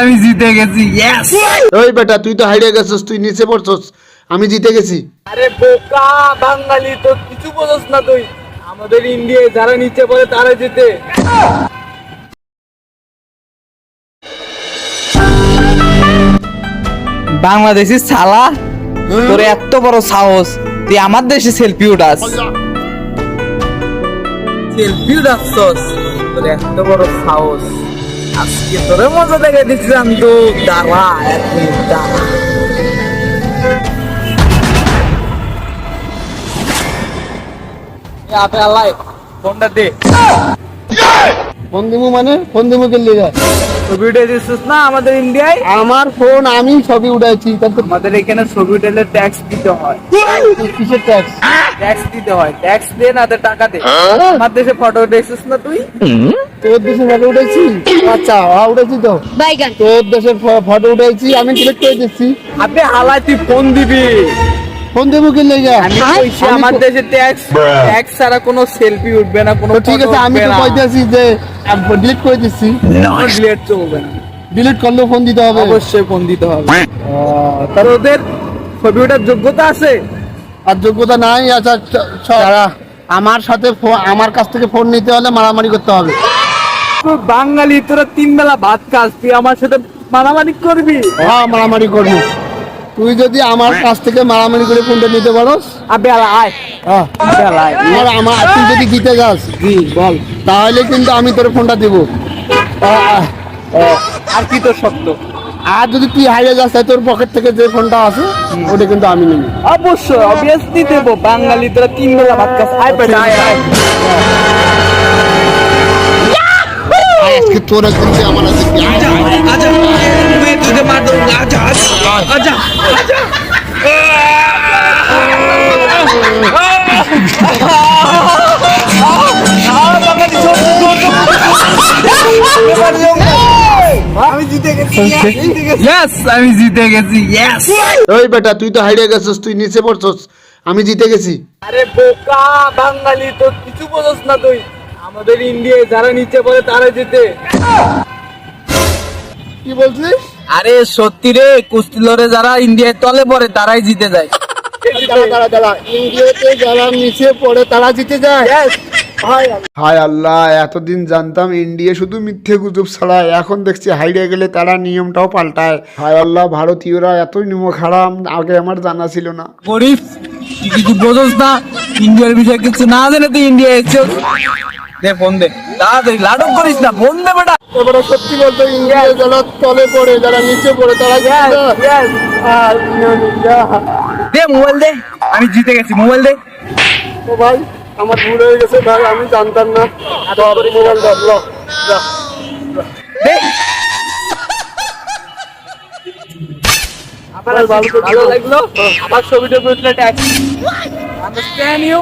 আমি জিতে গেছি ইয়েস ওই বেটা তুই তো হারিয়ে গেছিস তুই নিচে পড়ছস আমি জিতে গেছি। আরে বোকা বাঙালি তো কিছু বোঝস না তুই। আমাদের ইন্ডিয়ায় যারা নিচে পড়ে তারা জিতে। বাংলাদেশি সালা তোর এত বড় সাহস তুই আমার দেশে সেলফি উঠাস। সেলফি উঠাচ্ছস? তোর এত বড় সাহস। আজকে তোরে মজা দেখে দিচ্ছিলাম তো দাঁড়া, এক মিনিট, দাঁড়া। আপে আল্লাহ, ফোনটা দে। ফোন দিব মানে? ফোন দিব কে লিগা? ছবি উঠে দিচ্ছিস না আমাদের ইন্ডিয়ায় আমার ফোন আমি ছবি উঠাইছি আমাদের এখানে ছবি উঠেলে ট্যাক্স দিতে হয়। কিসের ট্যাক্স ট্যাক্স দিতে হয়। ট্যাক্স দে না তো টাকা দে। আমার দেশে ফটো উঠেছিস না তুই? তোর দেশে ফটো উঠাইছি? আচ্ছা হ্যাঁ উঠাইছি তো। তোর দেশের ফটো উঠাইছি আমি সিলেক্ট করে দিচ্ছি। আপনি হালাই তুই ফোন দিবি। ফোন দেবো কে লিগা? আমি কইছি আমার দেশে ট্যাক্স ট্যাক্স ছাড়া কোনো সেলফি উঠবে না কোনো ঠিক আছে আমি তো কইতেছি যে ডিলিট করে দিচ্ছি ডিলেট চলবে না। ডিলিট করলেও ফোন দিতে হবে। অবশ্যই ফোন দিতে হবে। তার ওদের ছবি ওঠার যোগ্যতা আছে? আর যোগ্যতা নাই আচ্ছা আমার সাথে আমার কাছ থেকে ফোন নিতে হলে মারামারি করতে হবে। বাঙালি তোরা তিন বেলা ভাত খাস তুই আমার সাথে মারামারি করবি? হ্যাঁ মারামারি করবি। তুই যদি আমার কাছ থেকে মারামারি করে ফোনটা নিতে পারোস? আমার তুই যদি জিতে যাস জি বল। তাহলে কিন্তু আমি তোর ফোনটা দিব। আহ, আর কি তোর সত্য আর যদি তুই হারিয়ে যাস তাই তোর পকেট থেকে যে ফোনটা আছে ওটা কিন্তু আমি নিবি। অবশ্যই অবভিয়াসলি দেবো। বাঙালি তোরা তিন বেলা ভাত খাস। আয় পেটে আয় আয়। আজকে তোর একদিন আমার আজকে আমি জিতে গেছি ইয়েস আমি জিতে গেছি। ইয়েস ওই বেটা তুই তো হারিয়ে গেছিস তুই নিচে পড়ছস আমি জিতে গেছি। আরে বোকা বাঙালি তো কিছু বোঝস না তুই। আমাদের ইন্ডিয়ায় যারা নিচে পড়ে তারা জিতে। কি বলছিস? আরে সত্যি রে কুস্তি লড়ে যারা ইন্ডিয়ায় তলে পড়ে তারাই জিতে যায়। দাঁড়া দাঁড়া দাঁড়া। ইন্ডিয়াতে যারা নিচে পড়ে তারা জিতে যায়। হায় আল্লাহ। এতদিন জানতাম ইন্ডিয়া শুধু মিথ্যে গুজব ছড়ায়। এখন দেখছি হাইড়ে গেলে তারা নিয়মটাও পাল্টায়। হায় আল্লাহ ভারতীয়রা এতই নিম খারাপ আগে আমার জানা ছিল না। গরিব কিছু বোঝস না ইন্ডিয়ার বিষয়ে কিছু না জেনে তুই ইন্ডিয়া এসেছ। দে ফোন দে। তাড়াতাড়ি লাডক করিস না ফোন দে বেটা। এবারে সত্যি বলতো ইন্ডিয়া যারা তলে পড়ে যারা নিচে পড়ে তারা যায়। আর, দে মোবাইল দে। আমি জিতে গেছি মোবাইল দে। ও ভাই আমার ভুল হয়ে গেছে ভাই আমি জানতাম না। মোবাইল ধর, ল, যা। দে। ভাই, ভালো করে ভালো লাগল? আমার ছবিটা বুঝলে ট্যাক্স। Understand you